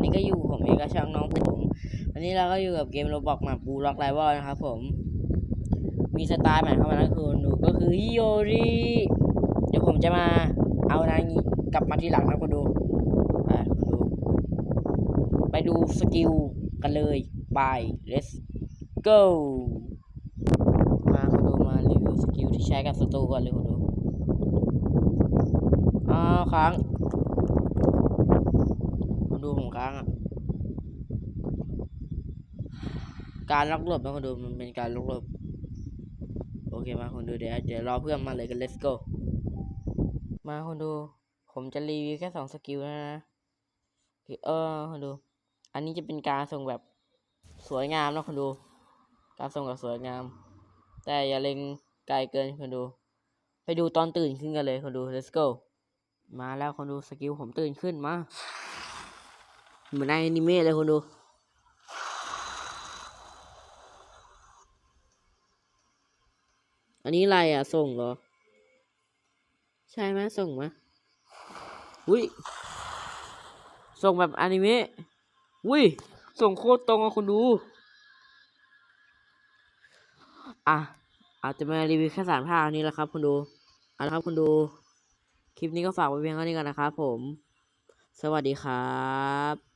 ันนี้ก็อยู่ผมเอกช่างน้องผม วันนี้เราก็อยู่กับเกมโรบอกมาบูล็อกไลวอลนะครับผม มีสไตล์ใหม่เข้ามาแล้วคือหนูก็คือฮิโยริเดี๋ยวผมจะมาเอานางีกลับมาทีหลังนะคุณดูอ่าคุณดู ไปดูสกิลกันเลยไป let's go มาคุณดูมารีวิวสกิลที่ใช้กับศัตรูก่อนเลยคุณดูอ้าวค้าง คุณดูผมค้งอะการล็อกหลบนะคุณดูมันเป็นการล็อกหลบโอเคมาคุณดูเดี๋ยวเดี๋ยวรอเพื่อนมาเลยกัน let's go มาคุณดู ผมจะรีวิวแค่สองสกิลนะนะเออคุณดู อันนี้จะเป็นการส่งแบบสวยงามนะคุณดู การส่งแบบสวยงาม แต่อย่าเล็งไกลเกินคุณดู ไปดูตอนตื่นขึ้นกันเลยคุณดู let's go มาแล้วคุณดูสกิลผมตื่นขึ้นมา เหมือนในอนิเมะเลยคุณดูอันนี้อะไรอะ ส่งเหรอ ใช่ไหมส่งไหมอุ้ยส่งแบบอนิเมะอุ้ยส่งโคตรตรงอะคุณดู อะ อาจจะมารีวิวแค่สามภาคนี้แหละครับ คุณดูเอาละครับคุณดู คลิปนี้ก็ฝากไว้เพียงเท่านี้กันนะครับผม สวัสดีครับ